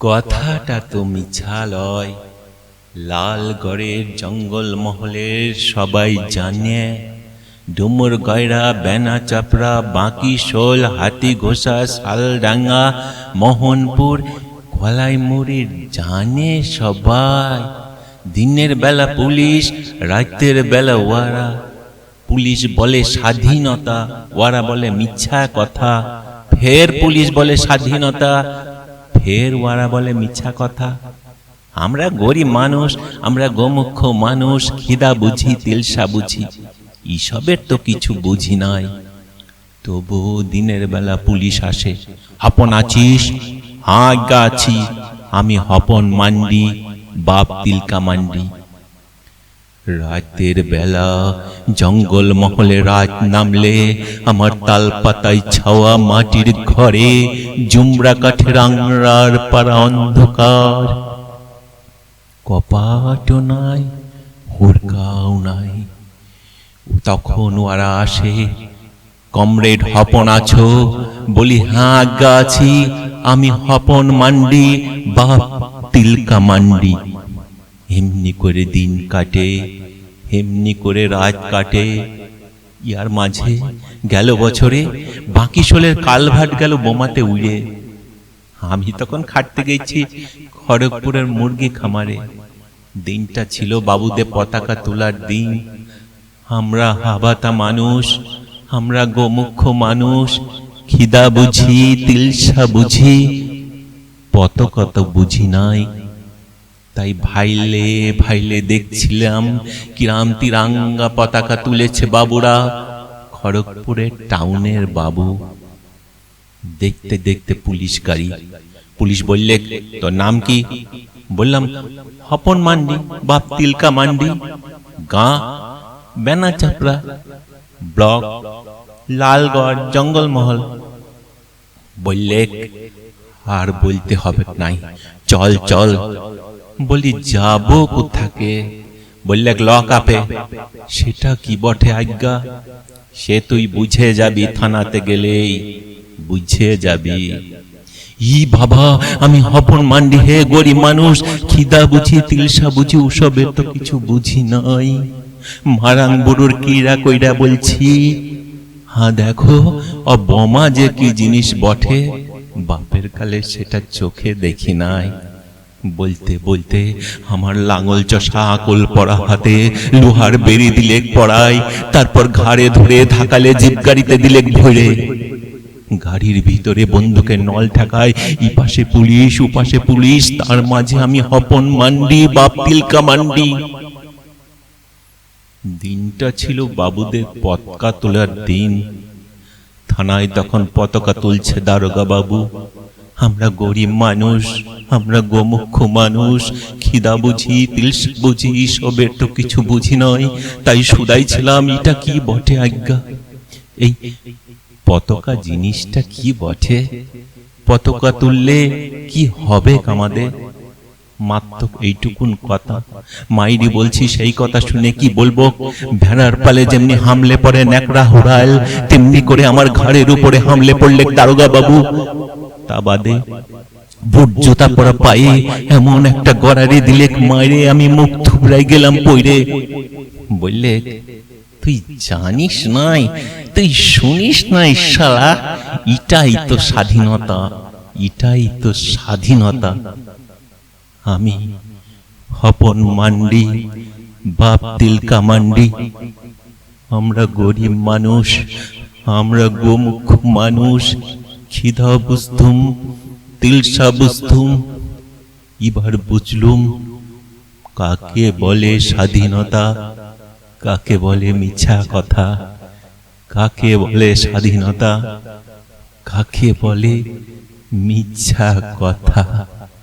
কথাটা তো মিছা লয় লালগড়ের জঙ্গল মহলের সবাই জানে। ডুমুর গয়রা, বেনা চাপড়া, বাঁকি শোল, হাতি ঘোষা, শালডাঙ্গা, মোহনপুর কলাইমুড়ির জানে সবাই। দিনের বেলা পুলিশ, রাতের বেলা ওয়ারা। পুলিশ বলে স্বাধীনতা ওরা বলে মিথ্যা কথা। ফের পুলিশ বলে স্বাধীনতা ফের ওরা বলে মিছা কথা। আমরা গরিব মানুষ, আমরা গোমুখ্য মানুষ, খিদা বুঝি, তিলসা বুঝি। ইসবের তো কিছু বুঝি নাই। তবু দিনের বেলা পুলিশ আসে হপন আছিস? আজ্ঞা আছি, আমি হপন মান্ডি, বাপ তিলকা মান্ডি। রাতের বেলা জঙ্গল মহলে রাত নামলে আমার তাল পাতায় ছাওয়া মাটির ঘরে জুমরা কাঠের আংরার পাড়া অন্ধকার। কপাটও নাই, হুড়কাও নাই। তখন ওরা আসে, কমরেড হপন আছো? বলি হ্যাঁ আজ্ঞা আছি। আমি হপন মান্ডি, বাপ তিলকা মান্ডি। এমনি করে দিন কাটে এমনি করে রাত কাটে। ইয়ার মাঝে গেল বছরে, বাকি শোলের কালভাট গেল বোমাতে উড়ে। আমি তখন খাটতে গেছি খড়গপুরের মুরগি খামারে। দিনটা ছিল বাবুদের পতাকা তোলার দিন। আমরা হাবাতা মানুষ, আমরা গোমুখ্য মানুষ, খিদা বুঝি, তিলসা বুঝি, পতাকা তো বুঝি নাই। তাই ভাইলে ভাইলে দেখছিলাম কিরাম তিরাঙ্গা পতাকা তুলেছে বাবুরা। খড়গপুরের টাউনের বাবু। দেখতে দেখতে পুলিশ গাড়ি। পুলিশ বললে, তোর নাম কি? বললাম, হপন মান্ডি, বাপ তিলকা মান্ডি। গা, বেনা চাপড়া। ব্লক, লালগড়, জঙ্গলমহল। বললে, আর বলতে হবে নাই। চল চল। বলি, যাব কোথাকে? বললে, লক আপে। সেটা কি বটে আজ্ঞা? সে তুই বুঝে যাবি থানাতে গেলেই বুঝে যাবি। ই বাবা, আমি হপন মান্ডি হে গরিব মানুষ, খিদা বুঝি, তিলসা বুঝি ওসবের তো কিছু বুঝি নাই। মারাং বুড়োর কিরা কইরা বলছি হ্যাঁ দেখো ও বোমা যে কি জিনিস বটে, বাপের কালে সেটা চোখে দেখি নাই। বলতে বলতে আমার লাঙল চষা আকল পড়া হাতে লোহার বেরি দিলে পড়াই, তারপর ঘাড়ে ধরে ধাকালে জিপ গাড়িতে দিলে ধরে গাড়ির ভিতরে বন্দুকের নল ঠেকায়, ইপাশে পুলিশ, উপাশে পুলিশ, তার মাঝে আমি হপন মান্ডি, বাপ তিলকা মান্ডি। দিনটা ছিল বাবুদের পতাকা তোলার দিন। থানায় তখন পতাকা তুলছে দারোগা বাবু আমরা গরিব মানুষ, আমরা গোমুখ্য মানুষ, খিদা বুঝি, তিলস বুঝি, সবের তো কিছু বুঝি নয়, তাই শুধাই ছিলাম, এটা কি বটে আজ্ঞা? এই পতাকা জিনিসটা কি বটে? পতাকা তুললে কি হবে আমাদের? মাত্র এইটুকুন কথা। মাইরি বলছি, সেই কথা শুনে কি বলব? ভেড়ার পালে যেমনি হামলে পড়ে ন্যাকড়া হুড়াল, তেমনি করে আমার ঘাড়ের উপরে হামলে পড়লে দারোগা বাবু তা বাদে বুট জুতা পরা পায়ে এমন একটা গড়ারি দিলে মাইরে আমি মুখ থুবড়াই গেলাম পইরে। বললে, তুই জানিস নাই, তুই শুনিস নাই শালা, ইটাই তো স্বাধীনতা, ইটাই তো স্বাধীনতা। আমি হপন মান্ডি, বাপ তিলকা মান্ডি, আমরা গরিব মানুষ, আমরা গোমুখ মানুষ খিদা বুঝতুম তিলসা বুঝতুম এবার বুঝলুম, কাকে বলে স্বাধীনতা, কাকে বলে মিছা কথা, কাকে বলে স্বাধীনতা, কাকে বলে মিছা কথা।